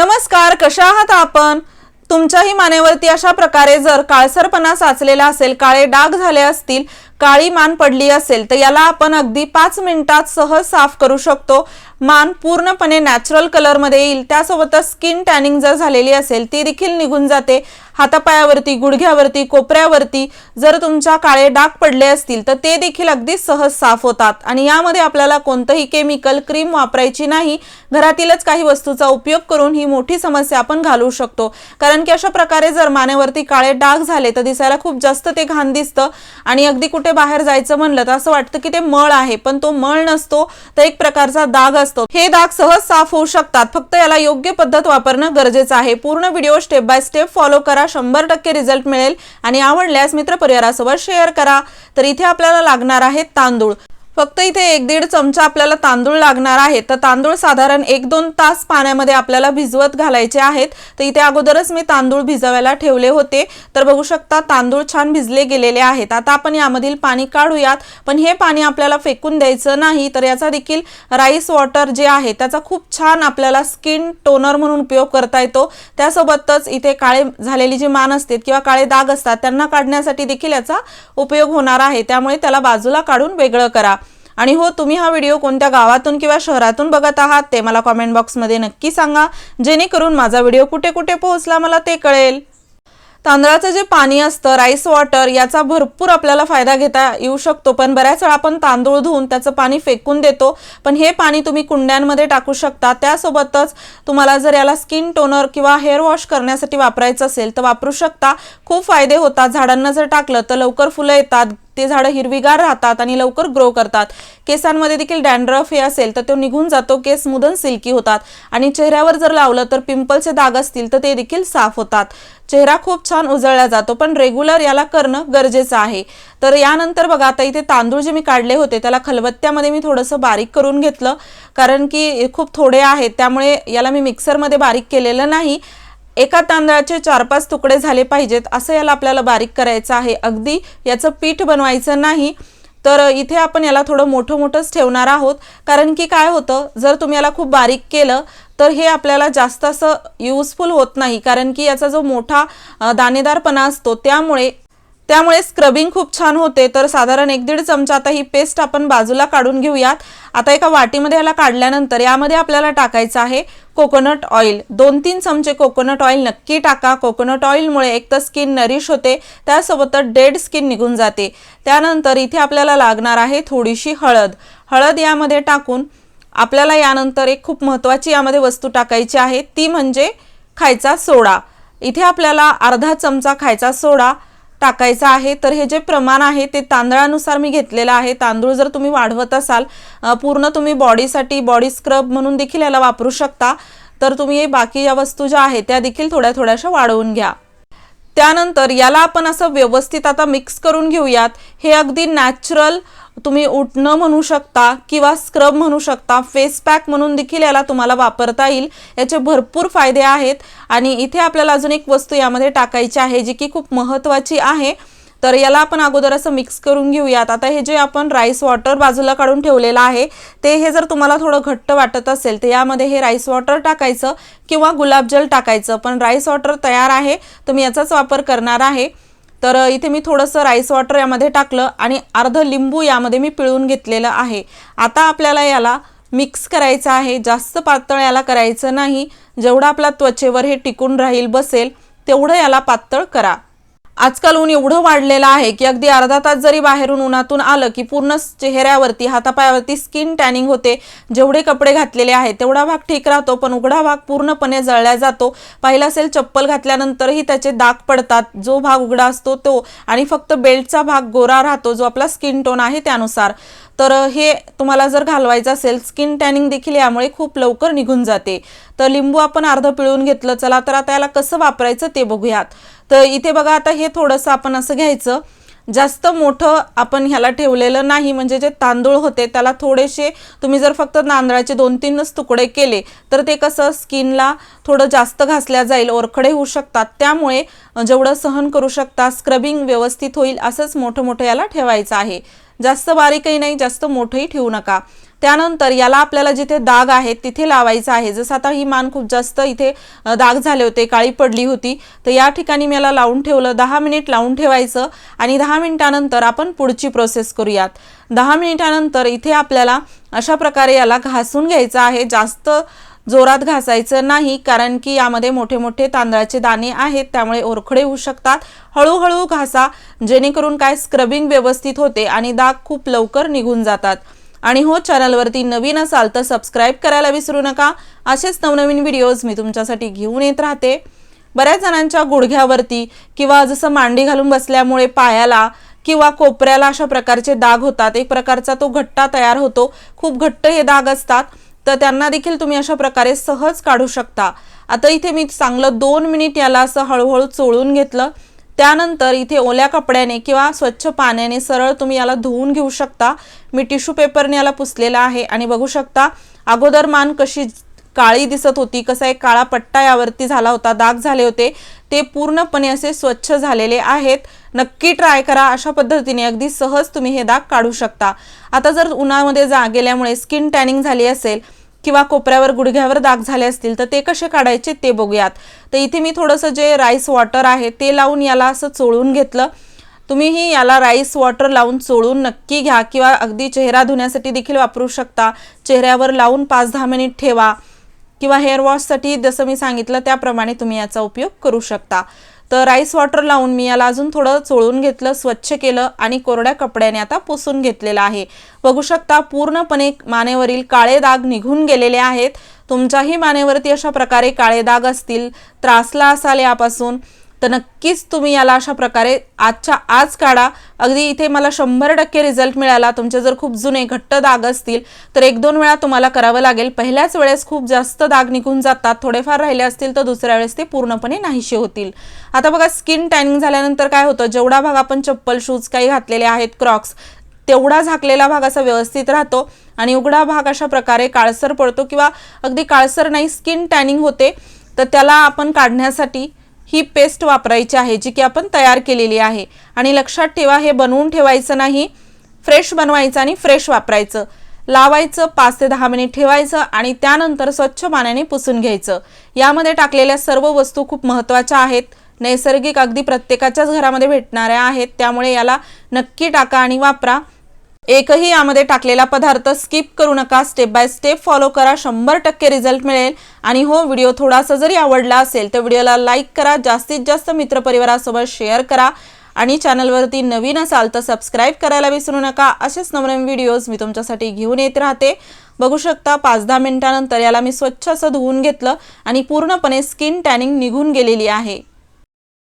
नमस्कार कशा आहात आपण? तुमच्याही मानेवरती अशा प्रकारे जर काळसरपणा साचलेला असेल काळे डाग झाले असतील काळी मान पडली असेल तर याला आपण अगदी पाच मिनिटात सहज साफ करू शकतो. मान पूर्णपणे नॅचरल कलरमध्ये येईल. त्यासोबतच स्किन टॅनिंग जर झालेली असेल ती देखील निघून जाते. हातापायावरती गुडघ्यावरती कोपऱ्यावरती जर तुमच्या काळे डाग पडले असतील तर ते देखील अगदी सहज साफ होतात. आणि यामध्ये आपल्याला कोणतंही केमिकल क्रीम वापरायची नाही. घरातीलच काही वस्तूचा उपयोग करून ही मोठी समस्या आपण घालवू शकतो. कारण की अशा प्रकारे जर मानेवरती काळे डाग झाले तर दिसायला खूप जास्त ते घाण दिसतं. आणि अगदी कुठे बाहेर जायचं म्हणलं तर असं वाटतं की ते मळ आहे. पण तो मळ नसतो तर एक प्रकारचा डाग असतो. हे डाग सहज साफ होऊ शकतात. फक्त याला योग्य पद्धत वापरणं गरजेचं आहे. पूर्ण video step by step follow करा. शंभर टक्के रिझल्ट मिळेल. आणि आवडल्यास मित्रपरिवारासोबत शेअर करा. तर इथे आपल्याला लागणार आहे तांदूळ. फक्त इथे एक दीड चमचा आपल्याला तांदूळ लागणार आहे. तर तांदूळ साधारण एक दोन तास पाण्यामध्ये आपल्याला भिजवत घालायचे आहेत. तर इथे अगोदरच मी तांदूळ भिजवायला ठेवले होते. तर बघू शकता तांदूळ छान भिजले गेलेले आहेत. आता आपण यामधील पाणी काढूयात. पण हे पाणी आपल्याला फेकून द्यायचं नाही. तर याचा देखील राईस वॉटर जे आहे त्याचा खूप छान आपल्याला स्किन टोनर म्हणून उपयोग करता येतो. त्यासोबतच इथे काळे झालेली जी मान असते किंवा काळे दाग असतात त्यांना काढण्यासाठी देखील याचा उपयोग होणार आहे. त्यामुळे त्याला बाजूला काढून वेगळं करा. आणि हो तुम्ही हा व्हिडिओ कोणत्या गावातून किंवा शहरातून बघत आहात ते मला कॉमेंट बॉक्समध्ये नक्की सांगा. जेणेकरून माझा व्हिडिओ कुठे कुठे पोहोचला मला ते कळेल. तांदळाचं जे पाणी असतं राईस वॉटर याचा भरपूर आपल्याला फायदा घेता येऊ शकतो. पण बऱ्याच वेळा आपण तांदूळ धुवून त्याचं पाणी फेकून देतो. पण हे पाणी तुम्ही कुंड्यांमध्ये टाकू शकता. त्यासोबतच तुम्हाला जर याला स्किन टोनर किंवा हेअर वॉश करण्यासाठी वापरायचं असेल तर वापरू शकता. खूप फायदे होतात. झाडांना जर टाकलं तर लवकर फुलं येतात. ते झाडं हिरवीगार राहतात आणि लवकर ग्रो करतात. केसांमध्ये देखील डॅन्ड्रफ हे असेल तर तो निघून जातो केस मुदन सिल्की होतात. आणि चेहऱ्यावर जर लावलं तर पिंपलचे दाग असतील तर ते देखील साफ होतात. चेहरा खूप छान उजळला जातो पण रेग्युलर याला करणं गरजेचं आहे. तर यानंतर बघा आता इथे तांदूळ जे मी काढले होते त्याला खलबत्त्यामध्ये मी थोडंसं बारीक करून घेतलं. कारण की खूप थोडे आहेत त्यामुळे याला मी मिक्सरमध्ये बारीक केलेलं नाही. एका तांदळाचे चार पाच तुकडे झाले पाहिजेत असं याला आपल्याला बारीक करायचं आहे. अगदी याचं पीठ बनवायचं नाही तर इथे आपण याला थोडं मोठं मोठंच ठेवणार आहोत. कारण की काय होतं जर तुम्ही याला खूप बारीक केलं तर हे आपल्याला जास्त असं युजफुल होत नाही. कारण की याचा जो मोठा दाणेदारपणा असतो त्यामुळे त्यामुळे स्क्रबिंग खूप छान होते. तर साधारण एक दीड चमचा आता ही पेस्ट आपण बाजूला काढून घेऊयात. आता एका वाटीमध्ये याला काढल्यानंतर यामध्ये आपल्याला टाकायचं आहे कोकोनट ऑइल दोन तीन चमचे कोकोनट ऑइल नक्की टाका. कोकोनट ऑइलमुळे एक तर स्किन नरिश होते त्यासोबतच डेड स्किन निघून जाते. त्यानंतर इथे आपल्याला लागणार आहे थोडीशी हळद. हळद यामध्ये टाकून आपल्याला यानंतर एक खूप महत्त्वाची यामध्ये वस्तू टाकायची आहे ती म्हणजे खायचा सोडा. इथे आपल्याला अर्धा चमचा खायचा सोडा. टाकायचं आहे. तर हे जे प्रमाण आहे ते तांदळानुसार मी घेतलेलं आहे. तांदूळ जर तुम्ही वाढवत असाल पूर्ण तुम्ही बॉडीसाठी बॉडी स्क्रब म्हणून देखील याला वापरू शकता. तर तुम्ही हे बाकी या वस्तू ज्या आहेत त्या देखील थोड्या थोड्याशा वाढवून घ्या. त्यानंतर याला आपण असं व्यवस्थित आता मिक्स करून घेऊयात. हे अगदी नॅचरल तुम्ही उठणं म्हणू शकता किंवा स्क्रब म्हणू शकता फेस पॅक म्हणून देखील याला तुम्हाला वापरता येईल. याचे भरपूर फायदे आहेत. आणि इथे आपल्याला अजून एक वस्तू यामध्ये टाकायची आहे जी की खूप महत्त्वाची आहे. तर याला आपण अगोदर असं मिक्स करून घेऊयात. आता हे जे आपण राईस वॉटर बाजूला काढून ठेवलेलं आहे ते हे जर तुम्हाला थोडं घट्ट वाटत असेल तर यामध्ये हे राईस वॉटर टाकायचं किंवा गुलाबजल टाकायचं. पण राईस वॉटर तयार आहे तुम्ही याचाच वापर करणार आहे. तर इथे मी थोडंसं राईस वॉटर यामध्ये टाकलं आणि अर्ध लिंबू यामध्ये मी पिळून घेतलेलं आहे. आता आपल्याला याला मिक्स करायचं आहे. जास्त पातळ याला करायचं नाही. जेवढं आपल्या त्वचेवर हे टिकून राहील बसेल तेवढं याला पातळ करा. आजकाल ऊन एवढं वाढलेलं आहे की अगदी अर्धा तास जरी बाहेरून उन्हातून आलं की पूर्ण चेहऱ्यावरती हातापायावरती स्किन टॅनिंग होते. जेवढे कपडे घातलेले आहेत तेवढा भाग ठीक राहतो पण उघडा भाग पूर्णपणे जळला जातो. पाहिला असेल चप्पल घातल्यानंतरही त्याचे दाग पडतात. जो भाग उघडा असतो तो. आणि फक्त बेल्टचा भाग गोरा राहतो जो आपला स्किन टोन आहे त्यानुसार. तर हे तुम्हाला जर घालवायचं असेल स्किन टॅनिंग देखील यामुळे खूप लवकर निघून जाते. तर लिंबू आपण अर्ध पिळून घेतलं चला तर आता याला कसं वापरायचं ते बघूयात. तर इथे बघा आता हे थोडंसं आपण असं घ्यायचं. जास्त मोठं आपण ह्याला ठेवलेलं नाही. म्हणजे जे तांदूळ होते त्याला थोडेसे तुम्ही जर फक्त तांदळाचे दोन तीनच तुकडे केले तर ते कसं स्किनला थोडं जास्त घासल्या जाईल ओरखडे होऊ शकतात. त्यामुळे जेवढं सहन करू शकता स्क्रबिंग व्यवस्थित होईल असंच मोठं मोठं याला ठेवायचं आहे. जास्त बारीकही नाही जास्त मोठंही ठेवू नका. त्यानंतर याला आपल्याला जिथे दाग आहेत तिथे लावायचं आहे. जसं आता ही मान खूप जास्त इथे दाग झाले होते काळी पडली होती तर या ठिकाणी मी याला लावून ठेवलं. दहा मिनिट लावून ठेवायचं आणि दहा मिनिटानंतर आपण पुढची प्रोसेस करूयात. दहा मिनिटानंतर इथे आपल्याला अशा प्रकारे याला घासून घ्यायचं आहे. जास्त जोरात घासायचं नाही कारण की यामध्ये मोठे मोठे तांदळाचे दाणे आहेत त्यामुळे ओरखडे होऊ शकतात. हळूहळू घासा जेणेकरून काय स्क्रबिंग व्यवस्थित होते आणि दाग खूप लवकर निघून जातात. आणि हो चॅनलवरती नवीन असाल तर सबस्क्राईब करायला विसरू नका. असेच नवनवीन व्हिडिओज मी तुमच्यासाठी घेऊन येत राहते. बऱ्याच जणांच्या गुडघ्यावरती किंवा जसं मांडी घालून बसल्यामुळे पायाला किंवा कोपऱ्याला अशा प्रकारचे दाग होतात. एक प्रकारचा तो घट्टा तयार होतो. खूप घट्ट हे दाग असतात. तर त्यांना देखील तुम्ही अशा प्रकारे सहज काढू शकता. आता इथे मी चांगलं दोन मिनिट याला असं हळूहळू चोळून घेतलं. त्यानंतर इथे ओल्या कपड्याने किंवा स्वच्छ पाण्याने सरळ तुम्ही याला धुवून घेऊ शकता. मी टिश्यू पेपरने याला पुसलेला आहे आणि बघू शकता अगोदर मान कशी काळी दिसत होती कसा एक काळा पट्टा यावरती झाला होता दाग झाले होते ते पूर्णपणे असे स्वच्छ झालेले आहेत. नक्की ट्राय करा अशा पद्धतीने अगदी सहज तुम्ही हे दाग काढू शकता. आता जर उन्हामध्ये जा गेल्यामुळे स्किन टॅनिंग झाली असेल किंवा कोपऱ्यावर गुडघ्यावर दाग झाले असतील तर ते कसे काढायचे ते बघूयात. तर इथे मी थोडंसं जे राईस वॉटर आहे ते लावून याला असं चोळून घेतलं. तुम्हीही याला राईस वॉटर लावून चोळून नक्की घ्या किंवा अगदी चेहरा धुण्यासाठी देखील वापरू शकता. चेहऱ्यावर लावून पाच दहा मिनिट ठेवा किंवा हेअर वॉशसाठी जसं मी सांगितलं त्याप्रमाणे तुम्ही याचा उपयोग करू शकता. तर राईस वॉटर लावून मी याला अजून थोडं चोळून घेतलं स्वच्छ केलं आणि कोरड्या कपड्याने आता पुसून घेतलेलं आहे. बघू शकता पूर्णपणे मानेवरील काळे दाग निघून गेलेले आहेत. तुमच्याही मानेवरती अशा प्रकारे काळे दाग असतील त्रासला असाल यापासून. तर नक्कीच तुम्ही याला अशा प्रकारे आजच्या आज काढा. अगदी इथे मला शंभर टक्के रिझल्ट मिळाला. तुमचे जर खूप जुने घट्ट दाग असतील तर एक दोन वेळा तुम्हाला करावं लागेल. पहिल्याच वेळेस खूप जास्त दाग निघून जातात. थोडेफार राहिले असतील तर दुसऱ्या वेळेस ते पूर्णपणे नाहीशे होतील. आता बघा स्किन टॅनिंग झाल्यानंतर काय होतं? जेवढा भाग आपण चप्पल शूज काही घातलेले आहेत क्रॉक्स तेवढा झाकलेला भाग असा व्यवस्थित राहतो आणि उघडा भाग अशा प्रकारे काळसर पडतो किंवा अगदी काळसर नाही स्किन टॅनिंग होते. तर त्याला आपण काढण्यासाठी ही पेस्ट वापरायची आहे जी की आपण तयार केलेली आहे. आणि लक्षात ठेवा हे बनवून ठेवायचं नाही. फ्रेश बनवायचं आणि फ्रेश वापरायचं. लावायचं पाच ते दहा मिनिट ठेवायचं आणि त्यानंतर स्वच्छ पाण्याने पुसून घ्यायचं. यामध्ये टाकलेल्या सर्व वस्तू खूप महत्त्वाच्या आहेत. नैसर्गिक अगदी प्रत्येकाच्याच घरामध्ये भेटणाऱ्या आहेत. त्यामुळे याला नक्की टाका आणि वापरा. एकही यामध्ये टाकलेला पदार्थ स्किप करू नका. स्टेप बाय स्टेप फॉलो करा. शंभर टक्के रिझल्ट मिळेल. आणि हो व्हिडिओ थोडासा जरी आवडला असेल तर व्हिडिओला लाईक करा. जास्तीत जास्त मित्रपरिवारासोबत शेअर करा. आणि चॅनलवरती नवीन असाल तर सबस्क्राईब करायला विसरू नका. असेच नवनवीन व्हिडिओज मी तुमच्यासाठी घेऊन येत राहते. बघू शकता पाच दहा मिनिटानंतर याला मी स्वच्छ असं धुवून घेतलं. आणि पूर्णपणे स्किन टॅनिंग निघून गेलेली आहे.